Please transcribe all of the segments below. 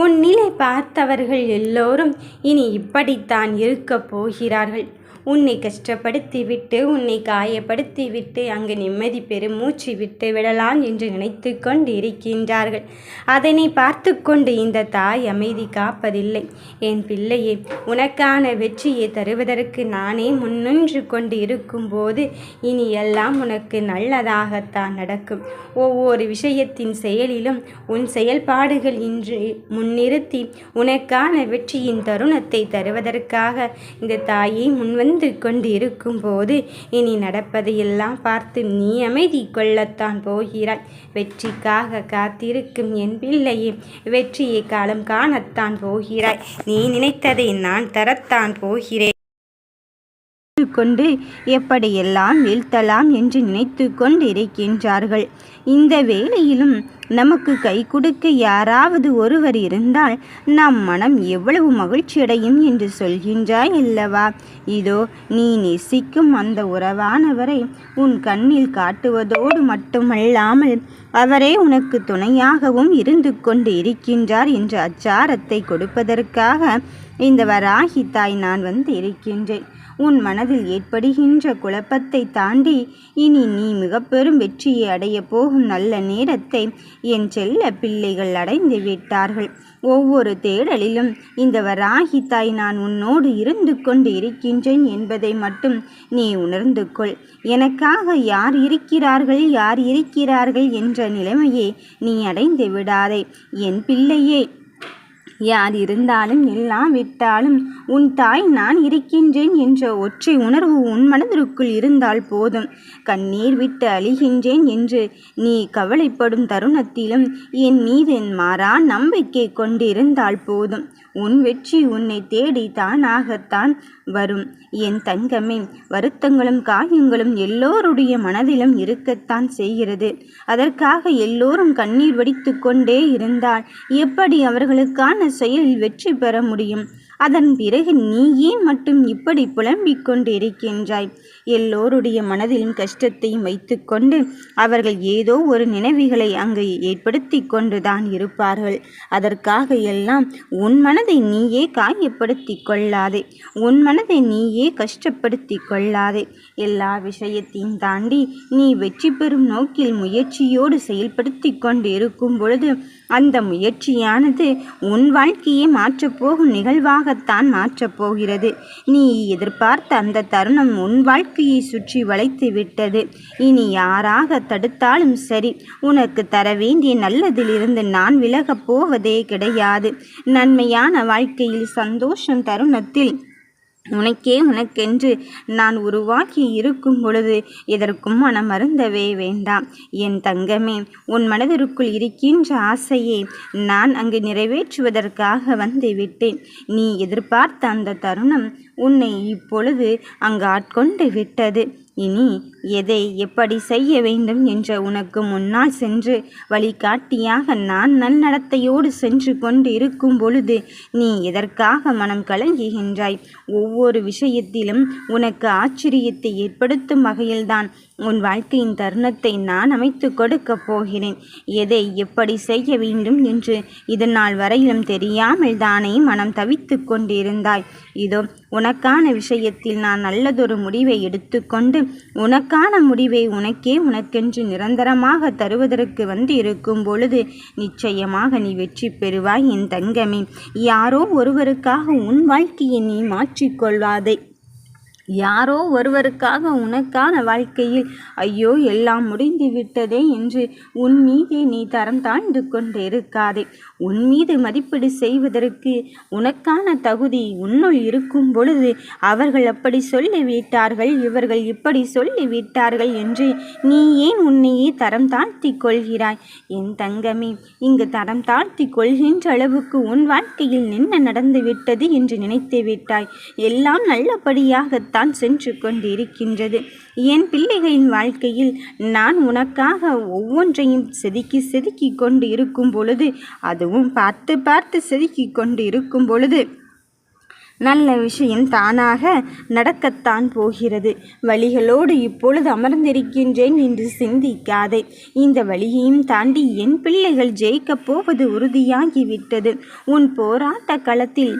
உன் நிலை பார்த்தவர்கள் எல்லோரும் இனி இப்படித்தான் இருக்கப் போகிறார்கள். உன்னை கஷ்டப்படுத்தி விட்டு உன்னை காயப்படுத்தி விட்டு அங்கு நிம்மதி பெருமூச்சு விட்டு விடலாம் என்று நினைத்து கொண்டு இருக்கின்றார்கள் அதனை பார்த்து கொண்டு இந்த தாய் அமைதி காப்பதில்லை. என் பிள்ளையே உனக்கான வெற்றியை தருவதற்கு நானே முன்னின்று கொண்டு இருக்கும்போது இனி எல்லாம் உனக்கு நல்லதாகத்தான் நடக்கும். ஒவ்வொரு விஷயத்தின் செயலிலும் உன் செயல்பாடுகள் இன்று முன்னிறுத்தி உனக்கான வெற்றியின் தருணத்தை தருவதற்காக இந்த தாயை முன்வந்து நின்று கொண்டிருக்கும் போது இனி நடப்பதையெல்லாம் பார்த்து நீ அமைதி கொள்ளத்தான் போகிறாய். வெற்றிக்காக காத்திருக்கும் என் பிள்ளையே வெற்றியை காலம் காணத்தான் போகிறாய். நீ நினைத்ததை நான் தரத்தான் போகிறேன். கொண்டு எப்படியெல்லாம் வீழ்த்தலாம் என்று நினைத்து கொண்டிருக்கின்றார்கள் இந்த வேளையிலும் நமக்கு கை கொடுக்க யாராவது ஒருவர் இருந்தால் நம் மனம் எவ்வளவு மகிழ்ச்சியடையும் என்று சொல்கின்றாய் அல்லவா? இதோ நீ நேசிக்கும் அந்த உறவானவரை உன் கண்ணில் காட்டுவதோடு மட்டுமல்லாமல் அவரே உனக்கு துணையாகவும் இருந்து கொண்டு இருக்கின்றார் என்ற அச்சாரத்தை கொடுப்பதற்காக இந்த வராகி தாய் நான் வந்து இருக்கின்றேன் உன் மனதில் ஏற்படுகின்ற குழப்பத்தை தாண்டி இனி நீ மிக பெரும் வெற்றியை அடையப் போகும் நல்ல நேரத்தை என் செல்ல பிள்ளைகள் அடைந்து விட்டார்கள். ஒவ்வொரு தேடலிலும் இந்த வராகி தாய் நான் உன்னோடு இருந்து கொண்டு இருக்கின்றேன் என்பதை மட்டும் நீ உணர்ந்து கொள். எனக்காக யார் இருக்கிறார்கள் யார் இருக்கிறார்கள் என்ற நிலைமையை நீ அடைந்து விடாதே. என் பிள்ளையே யார் இருந்தாலும் எல்லாம் விட்டாலும் உன் தாய் நான் இருக்கின்றேன் என்ற ஒற்றை உணர்வு உன் மனதிற்குள் இருந்தால் போதும். கண்ணீர் விட்டு அழிகின்றேன் என்று நீ கவலைப்படும் தருணத்திலும் என் மீது மாறா நம்பிக்கை கொண்டிருந்தால் போதும். உன் வெற்றி உன்னை தேடி தானாகத்தான் வரும். என் தங்கமே வருத்தங்களும் காயங்களும் எல்லோருடைய மனதிலும் இருக்கத்தான் செய்கிறது. அதற்காக எல்லோரும் கண்ணீர் வடித்து கொண்டே இருந்தால் எப்படி அவர்களுக்கான செயலில் வெற்றி பெற முடியும். அதன் பிறகு நீ ஏன் மட்டும் இப்படி புலம்பிக் கொண்டிருக்கின்றாய் எல்லோருடைய மனதிலும் கஷ்டத்தையும் வைத்துக்கொண்டு அவர்கள் ஏதோ ஒரு நினைவுகளை அங்கு ஏற்படுத்தி கொண்டுதான் இருப்பார்கள். அதற்காக எல்லாம் உன் மனதை நீயே காயப்படுத்தி கொள்ளாதே. உன் மனதை நீயே கஷ்டப்படுத்தி கொள்ளாதே. எல்லா விஷயத்தையும் தாண்டி நீ வெற்றி பெறும் நோக்கில் முயற்சியோடு செயல்படுத்தி கொண்டு இருக்கும் பொழுது அந்த முயற்சியானது உன் வாழ்க்கையை மாற்றப்போகும் நிகழ்வாக நிகழ்வாகத்தான் மாற்றப் போகிறது. நீ எதிர்பார்த்த அந்த தருணம் உன் வாழ்க்கையை சுற்றி வளைத்து விட்டது. இனி யாராக தடுத்தாலும் சரி உனக்கு தர வேண்டிய நல்லதிலிருந்து நான் விலகப் போவதே கிடையாது. நன்மையான வாழ்க்கையில் சந்தோஷம் தருணத்தில் உனக்கே உனக்கென்று நான் உருவாக்கி இருக்கும் பொழுது எதற்கும் மனம் மருந்தவே வேண்டாம். என் தங்கமே உன் மனதிற்குள் இருக்கின்ற ஆசையை நான் அங்கு நிறைவேற்றுவதற்காக வந்து விட்டேன் நீ எதிர்பார்த்த அந்த தருணம் உன்னை இப்பொழுது அங்கு ஆட்கொண்டு விட்டது. இனி எதை எப்படி செய்ய வேண்டும் என்ற உனக்கு முன்னால் சென்று வழிகாட்டியாக நான் நன்னடத்தையோடு சென்று கொண்டு இருக்கும் பொழுது நீ எதற்காக மனம் கலங்குகின்றாய்? ஒவ்வொரு விஷயத்திலும் உனக்கு ஆச்சரியத்தை ஏற்படுத்தும் வகையில்தான் உன் வாழ்க்கையின் தருணத்தை நான் அமைத்து கொடுக்கப் போகிறேன். எதை எப்படி செய்ய வேண்டும் என்று இதனால் வரையிலும் தெரியாமல் தானே மனம் தவித்து கொண்டிருந்தாய். இதோ உனக்கான விஷயத்தில் நான் நல்லதொரு முடிவை எடுத்துக்கொண்டு உனக்கான முடிவை உனக்கே உனக்கென்று நிரந்தரமாக தருவதற்கு வந்து இருக்கும் பொழுது நிச்சயமாக நீ வெற்றி பெறுவாய் என் தங்கமே. யாரோ ஒருவருக்காக உன் வாழ்க்கையை நீ மாற்றிக்கொள்வாதே யாரோ ஒருவருக்காக உனக்கான வாழ்க்கையில் ஐயோ எல்லாம் முடிந்து விட்டதே என்று உன் மீதே நீ தரம் தாழ்ந்து கொண்டிருக்காதே உன் மீது மதிப்பீடு செய்வதற்கு உனக்கான தகுதி உன்னுள் இருக்கும் பொழுது அவர்கள் அப்படி சொல்லிவிட்டார்கள் இவர்கள் இப்படி சொல்லிவிட்டார்கள் என்று நீ ஏன் உன்னையே தரம் தாழ்த்தி கொள்கிறாய்? என் தங்கமே இங்கு தரம் தாழ்த்தி கொள்கின்ற அளவுக்கு உன் வாழ்க்கையில் என்ன நடந்துவிட்டது என்று நினைத்து விட்டாய். எல்லாம் நல்லபடியாக தான் சென்று கொண்டிருக்கின்றது. என் பிள்ளைகளின் வாழ்க்கையில் நான் உனக்காக ஒவ்வொன்றையும் செதுக்கி செதுக்கி கொண்டு இருக்கும் பொழுது அதுவும் பார்த்து பார்த்து செதுக்கி கொண்டு இருக்கும் பொழுது நல்ல விஷயம் தானாக நடக்கத்தான் போகிறது. வழிகளோடு இப்பொழுது அமர்ந்திருக்கின்றேன் என்று சிந்திக்காதே. இந்த வழியையும் தாண்டி என் பிள்ளைகள் ஜெயிக்கப் போவது உறுதியாகிவிட்டது. உன் போராட்ட களத்தில்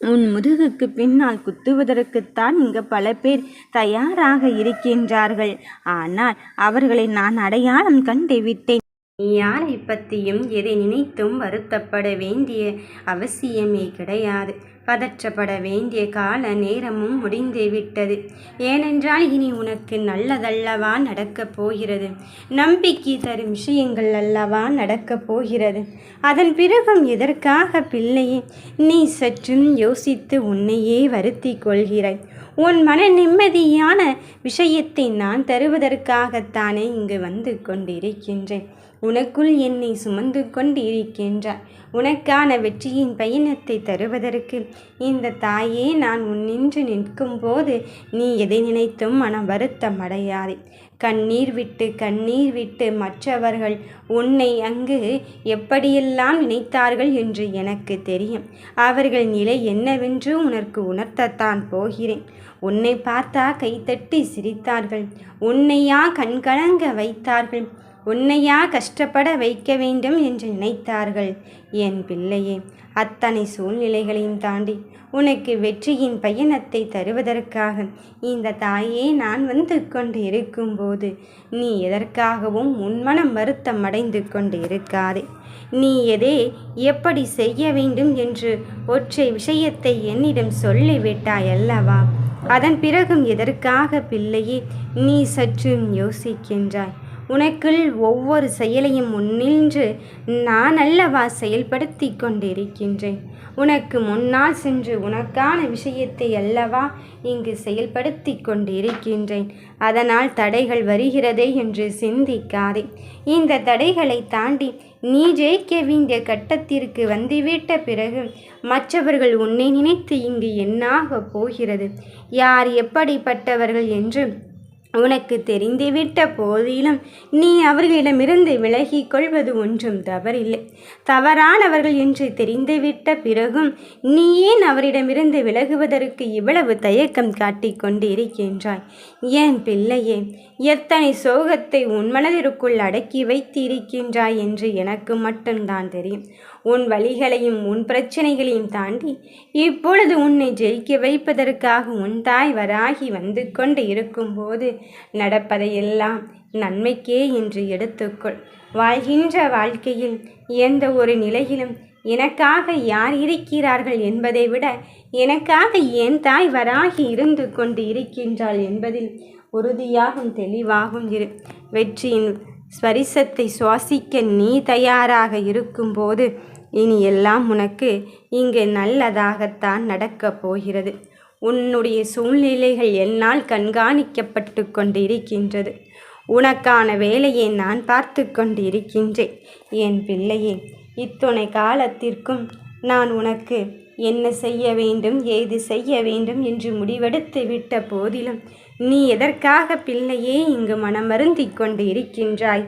உன் முதுகுக்கு பின்னால் குத்துவதற்குத்தான் இங்கு பல பேர் தயாராக இருக்கின்றார்கள். ஆனால் அவர்களை நான் அடையாளம் கண்டு விட்டேன். நீ யாரை பற்றியும் எதை நினைத்தும் வருத்தப்பட வேண்டிய அவசியமே கிடையாது. பதற்றப்பட வேண்டிய கால நேரமும் முடிந்து விட்டது. ஏனென்றால் இனி உனக்கு நல்லதல்லவா நடக்கப் போகிறது. நம்பிக்கை தரும் விஷயங்கள் அல்லவா நடக்கப் போகிறது. அதன் பிறகும் எதற்காக பிள்ளையே நீ சற்றும் யோசித்து உன்னையே வருத்தி கொள்கிறாய். உன் மன நிம்மதியான விஷயத்தை நான் தருவதற்காகத்தானே இங்கு வந்து கொண்டிருக்கின்றேன். உனக்குள் என்னை சுமந்து கொண்டு இருக்கின்றாய் உனக்கான வெற்றியின் பயணத்தை தருவதற்கு இந்த தாயே நான் உன்னின்று நிற்கும்போது நீ எதை நினைத்தும் மன வருத்தம் அடையாதே. கண்ணீர் விட்டு கண்ணீர் விட்டு மற்றவர்கள் உன்னை அங்கு எப்படியெல்லாம் நினைத்தார்கள் என்று எனக்கு தெரியும். அவர்கள் நிலை என்னவென்று உனக்கு உணர்த்தத்தான் போகிறேன். உன்னை பார்த்தா கைத்தட்டி சிரித்தார்கள். உன்னையா கண்கலங்க வைத்தார்கள். உன்னையா கஷ்டப்பட வைக்க வேண்டும் என்று நினைத்தார்கள். என் பிள்ளையே அத்தனை சூழ்நிலைகளையும் தாண்டி உனக்கு வெற்றியின் பயணத்தை தருவதற்காக இந்த தாயே நான் வந்து கொண்டு இருக்கும்போது நீ எதற்காகவும் உன்மனம் வருத்தம் அடைந்து கொண்டு இருக்காதே நீ எதே எப்படி செய்ய வேண்டும் என்று ஒற்றை விஷயத்தை என்னிடம் சொல்லிவிட்டாய் அல்லவா அதன் பிறகும் எதற்காக பிள்ளையே நீ சற்றும் யோசிக்கின்றாய். உனக்குள் ஒவ்வொரு செயலையும் முன்னின்று நான் அல்லவா செயல்படுத்தி கொண்டிருக்கின்றேன்? உனக்கு முன்னால் சென்று உனக்கான விஷயத்தை அல்லவா இங்கு செயல்படுத்தி கொண்டிருக்கின்றேன்? அதனால் தடைகள் வருகிறதே என்று சிந்திக்காதே. இந்த தடைகளை தாண்டி நீ ஜெயிக்க வேண்டிய கட்டத்திற்கு வந்துவிட்ட பிறகு மற்றவர்கள் உன்னை நினைத்து இங்கு என்னாக போகிறது? யார் எப்படிப்பட்டவர்கள் என்று உனக்கு தெரிந்துவிட்ட போதிலும் நீ அவர்களிடமிருந்து விலகிக் கொள்வது ஒன்றும் தவறில்லை. தவறானவர்கள் என்று தெரிந்துவிட்ட பிறகும் நீ ஏன் அவரிடமிருந்து விலகுவதற்கு இவ்வளவு தயக்கம் காட்டிக் கொண்டு இருக்கின்றாய் ஏன் பிள்ளையே எத்தனை சோகத்தை உன் மனதிற்குள் அடக்கி வைத்து இருக்கின்றாய் என்று எனக்கு மட்டும்தான் தெரியும். உன் வழிகளையும் உன் பிரச்சனைகளையும் தாண்டி இப்பொழுது உன்னை ஜெயிக்க வைப்பதற்காக உன் தாய் வராகி வந்து கொண்டு இருக்கும்போது நடப்பதையெல்லாம் நன்மைக்கே என்று எடுத்துக்கொள். வாழ்கின்ற வாழ்க்கையில் எந்த ஒரு நிலையிலும் எனக்காக யார் இருக்கிறார்கள் என்பதை விட எனக்காக என் தாய் வராகி இருந்து கொண்டு இருக்கின்றாள் என்பதில் உறுதியாகும் தெளிவாகும் இரு. வெற்றியின் ஸ்பரிசத்தை சுவாசிக்க நீ தயாராக இருக்கும்போது இனி எல்லாம் உனக்கு இங்கு நல்லதாகத்தான் நடக்கப் போகிறது. உன்னுடைய சூழ்நிலைகள் என்னால் கண்காணிக்கப்பட்டு கொண்டிருக்கின்றது. உனக்கான வேலையை நான் பார்த்து கொண்டிருக்கின்றேன். என் பிள்ளையே இத்துணை காலத்திற்கும் நான் உனக்கு என்ன செய்ய வேண்டும் ஏது செய்ய வேண்டும் என்று முடிவெடுத்து விட்ட போதிலும் நீ எதற்காக பிள்ளையே இங்கு மனமருந்திக் கொண்டு இருக்கின்றாய்?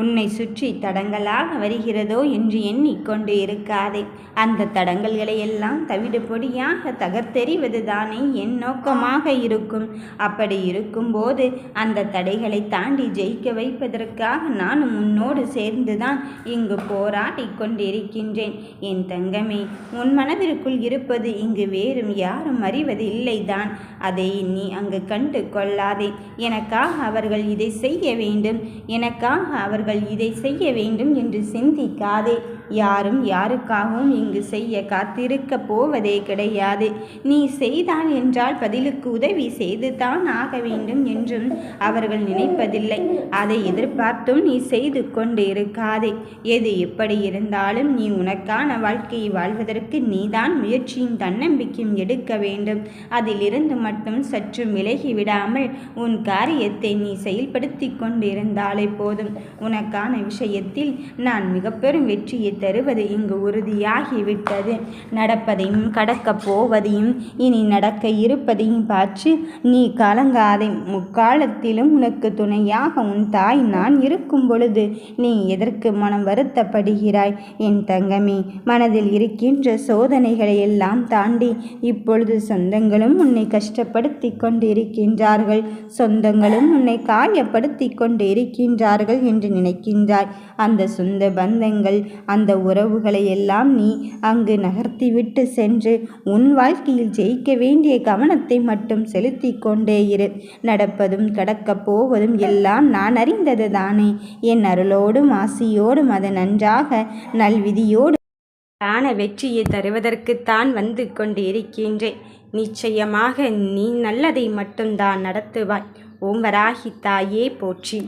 உன்னை சுற்றி தடங்களாக வருகிறதோ என்று எண்ணிக்கொண்டு இருக்காதே. அந்த தடங்கல்களை எல்லாம் தவிடு பொடியாக தகர்த்தெறிவது தானே என் நோக்கமாக இருக்கும். அப்படி இருக்கும்போது அந்த தடைகளை தாண்டி ஜெயிக்க வைப்பதற்காக நானும் உன்னோடு சேர்ந்துதான் இங்கு போராடி கொண்டிருக்கின்றேன். என் தங்கமே உன் மனதிற்குள் இருப்பது இங்கு வேறும் யாரும் அறிவது இல்லைதான் அதை நீ அங்கு கண்டு கொள்ளாதே எனக்காக அவர்கள் இதை செய்ய வேண்டும். எனக்காக அவர்கள் அவர்கள் இதை செய்ய வேண்டும் என்று சிந்திக்காதே. யாரும் யாருக்காகவும் இங்கு செய்ய காத்திருக்க போவதே கிடையாது. நீ செய்தான் என்றால் பதிலுக்கு உதவி செய்துதான் ஆக வேண்டும் என்றும் அவர்கள் நினைப்பதில்லை. அதை எதிர்பார்த்தும் நீ செய்து கொண்டு இருக்காதே எது எப்படி இருந்தாலும் நீ உனக்கான வாழ்க்கையை வாழ்வதற்கு நீதான் முயற்சியும் தன்னம்பிக்கையும் எடுக்க வேண்டும். அதிலிருந்து மட்டும் சற்று விலகி விடாமல் உன் காரியத்தை நீ செயல்படுத்தி கொண்டிருந்தாலே போதும். உனக்கான விஷயத்தில் நான் மிக பெரும் வெற்றியை தருவது இங்கு உறுதியாகிவிட்டது. நடப்பதையும் கடக்கப் போவதையும் இனி நடக்க இருப்பதையும் பார்த்து நீ கலங்காதே. முக்காலத்திலும் உனக்கு துணையாக உன் தாய் நான் இருக்கும் பொழுது நீ எதற்கு மனம் வருத்தப்படுகிறாய்? என் தங்கமே மனதில் இருக்கின்ற சோதனைகளை எல்லாம் தாண்டி இப்பொழுது சொந்தங்களும் உன்னை கஷ்டப்படுத்தி கொண்டிருக்கின்றார்கள். சொந்தங்களும் உன்னை காயப்படுத்தி கொண்டு இருக்கின்றார்கள் என்று நினைக்கின்றாய். அந்த சொந்த பந்தங்கள் அந்த உறவுகளை எல்லாம் நீ அங்கு நகர்த்திவிட்டு சென்று உன் வாழ்க்கையில் ஜெயிக்க வேண்டிய கவனத்தை மட்டும் செலுத்தி கொண்டே இரு. நடப்பதும் கடக்கப் போவதும் எல்லாம் நான் அறிந்தது தானே. என் அருளோடும் ஆசியோடும் அது நன்றாக நல்விதியோடு தான வெற்றியை தருவதற்குத்தான் வந்து கொண்டு இருக்கின்றேன் நிச்சயமாக நீ நல்லதை மட்டும்தான் நடத்துவாய். ஓம் வராகி தாயே போற்றி.